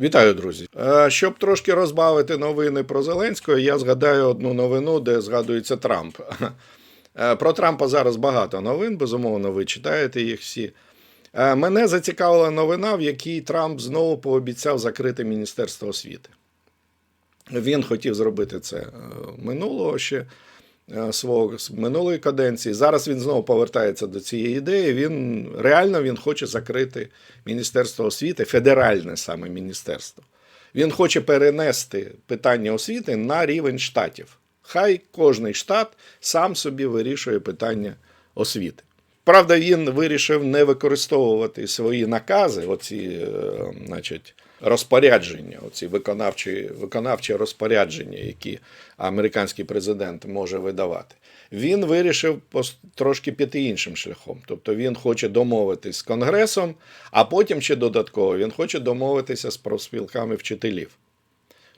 Вітаю, друзі. Е, Щоб трошки розбавити новини про Зеленського, я згадаю одну новину, де згадується Трамп. Е, Про Трампа зараз багато новин, безумовно, ви читаєте їх всі. Е, Мене зацікавила новина, в якій Трамп знову пообіцяв закрити Міністерство освіти. Він хотів зробити це минулого ще свого з минулої каденції. Зараз він знову повертається до цієї ідеї. Він реально він хоче закрити Міністерство освіти, федеральне саме міністерство. Він хоче перенести питання освіти на рівень штатів. Хай кожний штат сам собі вирішує питання освіти. Правда, він вирішив не використовувати свої накази, оці, е, значить, розпорядження, оці виконавчі, виконавчі розпорядження, які американський президент може видавати. Він вирішив трошки піти іншим шляхом. Тобто він хоче домовитись з Конгресом, а потім ще додатково він хоче домовитися з профспілками вчителів.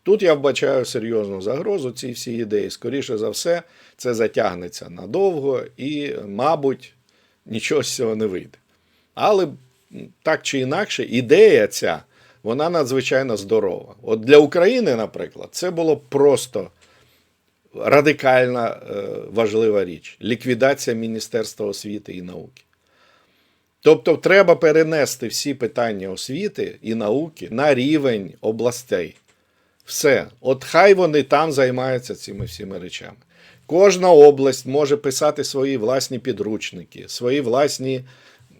Тут я вбачаю серйозну загрозу цій всій ідеї. Скоріше за все, це затягнеться надовго і, мабуть, нічого з цього не вийде. Але так чи інакше, ідея ця, вона надзвичайно здорова. От для України, наприклад, це було просто радикальна е, важлива річ ліквідація Міністерства освіти і науки. Тобто, треба перенести всі питання освіти і науки на рівень областей. Все, от хай вони там займаються цими всіми речами. Кожна область може писати свої власні підручники, свої власні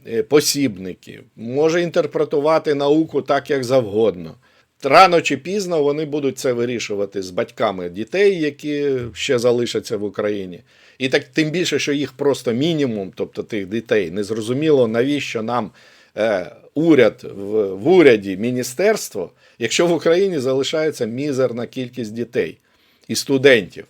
е, посібники, може інтерпретувати науку так, як завгодно. Рано чи пізно вони будуть це вирішувати з батьками дітей, які ще залишаться в Україні. І так тим більше, що їх просто мінімум, тобто тих дітей, незрозуміло, навіщо нам е, уряд в, в уряді, міністерство, якщо в Україні залишається мізерна кількість дітей і студентів.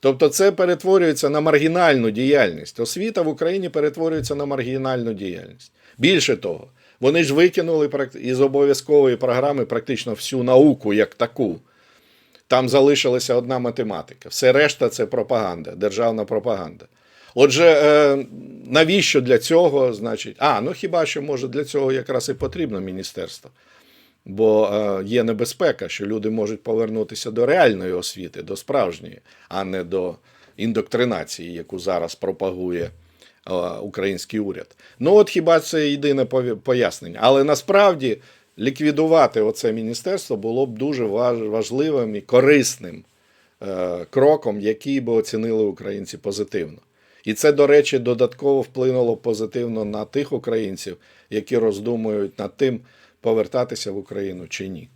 Тобто це перетворюється на маргінальну діяльність. Освіта в Україні перетворюється на маргінальну діяльність. Більше того, вони ж викинули із обов'язкової програми практично всю науку як таку. Там залишилася одна математика. Все решта це пропаганда, державна пропаганда. Отже, е, навіщо для цього, значить, а, ну хіба що може для цього якраз і потрібно міністерство. Бо е, є небезпека, що люди можуть повернутися до реальної освіти, до справжньої, а не до індоктринації, яку зараз пропагує е, український уряд. Ну, от хіба це єдине пояснення. Але насправді ліквідувати оце міністерство було б дуже важливим і корисним е, кроком, який би оцінили українці позитивно. І це, до речі, додатково вплинуло позитивно на тих українців, які роздумують над тим, повертатися в Україну чи ні.